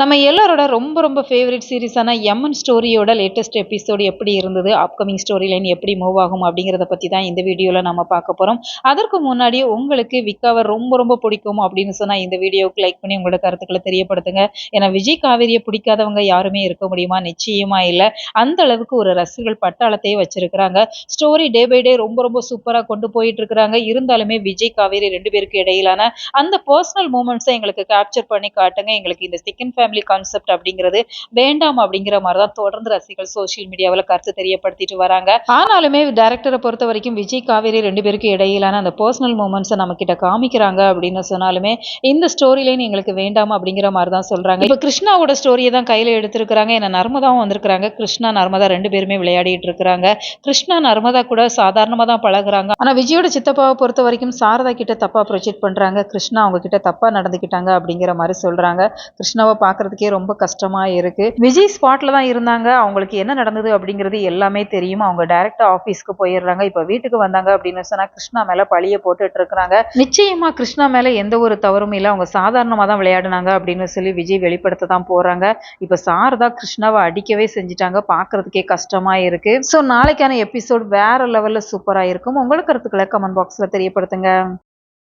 நம்ம எல்லாரோட ரொம்ப ரொம்ப ஃபேவரட் சீரிஸான எம்என் ஸ்டோரியோட லேட்டஸ்ட் எபிசோடு எப்படி இருந்தது? அப்கமிங் ஸ்டோரி லைன் எப்படி மூவ் ஆகும் அப்படிங்கிறத பற்றி தான் இந்த வீடியோவில் நம்ம பார்க்க போகிறோம் அதற்கு முன்னாடி உங்களுக்கு விக்காவை ரொம்ப ரொம்ப பிடிக்கும் அப்படின்னு சொன்னால் இந்த வீடியோவுக்கு லைக் பண்ணி உங்களோட கருத்துக்களை தெரியப்படுத்துங்க. ஏன்னா விஜய் காவேரியை பிடிக்காதவங்க யாருமே இருக்க முடியுமா? நிச்சயமா இல்லை. அந்த அளவுக்கு ஒரு ரசிகர்கள் பட்டாளத்தையே வச்சிருக்கிறாங்க. ஸ்டோரி டே பை டே ரொம்ப ரொம்ப சூப்பராக கொண்டு போயிட்டு இருக்கிறாங்க. இருந்தாலுமே விஜய் காவேரி ரெண்டு பேருக்கு இடையிலான அந்த பர்சனல் மூமெண்ட்ஸை எங்களுக்கு கேப்சர் பண்ணி காட்டுங்க. எங்களுக்கு இந்த செகண்ட் ஃபேமிலி கான்செப்ட் அப்படிங்கிறது வேண்டாம் அப்படிங்கிற மாதிரி தான் தொடர்ந்து ரசிகர்கள் சோசியல் மீடியாவில் கருத்து தெரியப்படுத்திட்டு வராங்க. ஆனாலுமே டேரக்டரை பொறுத்த வரைக்கும் விஜய் காவேரி ரெண்டு பேருக்கும் இடையிலான அந்த பர்சனல் மூமெண்ட்ஸை நம்ம கிட்ட காமிக்கிறாங்க அப்படின்னு சொன்னாலுமே இந்த ஸ்டோரி லைன் எங்களுக்கு வேண்டாம் அப்படிங்கிற மாதிரி தான் சொல்றாங்க. இப்போ கிருஷ்ணாவோட ஸ்டோரியை தான் கையில் எடுத்திருக்கிறாங்க. ஏன்னா நர்மதாவும் வந்திருக்கிறாங்க. கிருஷ்ணா நர்மதா ரெண்டு பேருமே விளையாடிட்டு இருக்கிறாங்க. கிருஷ்ணா நர்மதா கூட சாதாரணமாக தான் பழகுறாங்க. ஆனால் விஜயோட சித்தப்பாவை பொறுத்த வரைக்கும் சாரதா கிட்ட தப்பாக ப்ரொஜெக்ட் பண்ணுறாங்க கிருஷ்ணா அவங்க கிட்ட தப்பாக நடந்துக்கிட்டாங்க அப்படிங்கிற மாதிரி சொல்கிறாங்க கிருஷ்ணாவை பார்க்குறதுக்கே ரொம்ப கஷ்டமாக இருக்குது விஜய் ஸ்பாட்டில் தான் இருந்தாங்க. அவங்களுக்கு என்ன நடந்தது அப்படிங்கிறது எல்லாமே தெரியும். அவங்க டைரெக்டாக ஆஃபீஸ்க்கு போயிடுறாங்க. இப்போ வீட்டுக்கு வந்தாங்க அப்படின்னு சொன்னால் கிருஷ்ணா மேலே பழிய போட்டுட்டு இருக்கிறாங்க. நிச்சயமாக கிருஷ்ணா மேலே எந்த ஒரு தவறும் இல்லை. அவங்க சாதாரணமாக தான் விளையாடினாங்க அப்படின்னு சொல்லி விஜய் வெளிப்படுத்த தான் போகிறாங்க இப்போ சாரதா கிருஷ்ணாவை அடிக்கவே செஞ்சுட்டாங்க. பார்க்குறதுக்கே கஷ்டமாக இருக்குது ஸோ நாளைக்கான எபிசோட் வேற லெவலில் சூப்பராக இருக்கும். உங்களுக்கு கருத்துக்களை கமெண்ட் பாக்ஸில் தெரியப்படுத்துங்க.